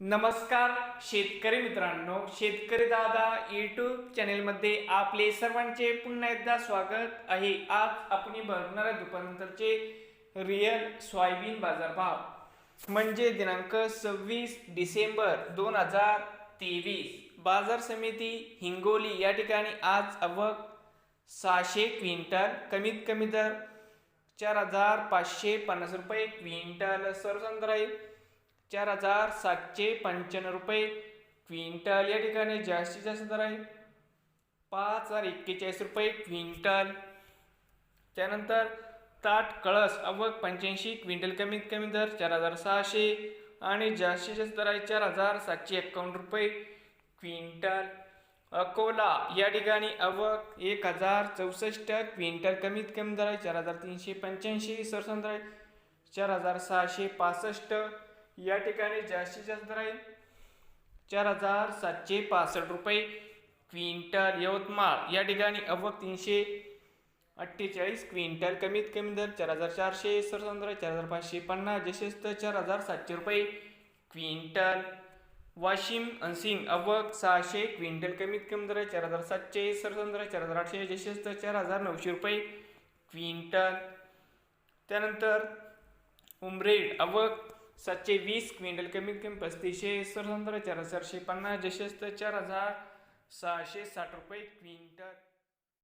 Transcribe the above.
नमस्कार शेतकरी मित्रांनो शेतकरी दादा यूट्यूब चॅनेलमध्ये आपले सर्वांचे पुन्हा एकदा स्वागत आहे. आज आपण बघणार दुपारनंतरचे रिअल सोयाबीन बाजारभाव. म्हणजे दिनांक सव्वीस डिसेंबर दोन हजार तेवीस. बाजार समिती हिंगोली या ठिकाणी आज अवघ सहाशे क्विंटल कमीत कमी दर चार हजार पाचशे पन्नास रुपये क्विंटल. सर्वसाधारण आहे चार हजार सातशे पंच्याण्णव रुपये. क्विंटल या ठिकाणी जास्तीत जास्त दर आहे. पाच हजार एक्केचाळीस रुपये क्विंटल. त्यानंतर ताट कळस अवक पंच्याऐंशी क्विंटल कमीत कमी दर चार हजार सहाशे आणि जास्तीत जास्त दर आहे चार हजार सातशे एक्कावन्न रुपये क्विंटल. अकोला या ठिकाणी अवक एक हजार चौसष्ट क्विंटल कमीत कमी दर आहे चार हजार तीनशे पंच्याऐंशी सरसंद दर आहे चार हजार सहाशे पासष्ट. या ठिकाणी जास्तीत जास्त दर आहे चार हजार सातशे पासष्ट रुपये. क्विंटल यवतमाळ या ठिकाणी अवक तीनशे अठ्ठेचाळीस. क्विंटल कमीत कमी दर चार हजार चारशे सरसंद्र चार हजार पाचशे पन्नास. जसेच तर चार हजार सातशे रुपये. क्विंटल वाशिम अनसिंग अवक सहाशे. क्विंटल कमीत कमी दर चार हजार सातशे सरसंद्र चार हजार आठशे. जसेच तर चार हजार नऊशे रुपये. क्विंटल त्यानंतर उमरेड अवक सातशे वीस क्विंटल कमीत कमी पस्तीसशे सर चार हजार चारशे पन्नास जसेच तर चार हजार सहाशे साठ रुपये क्विंटल.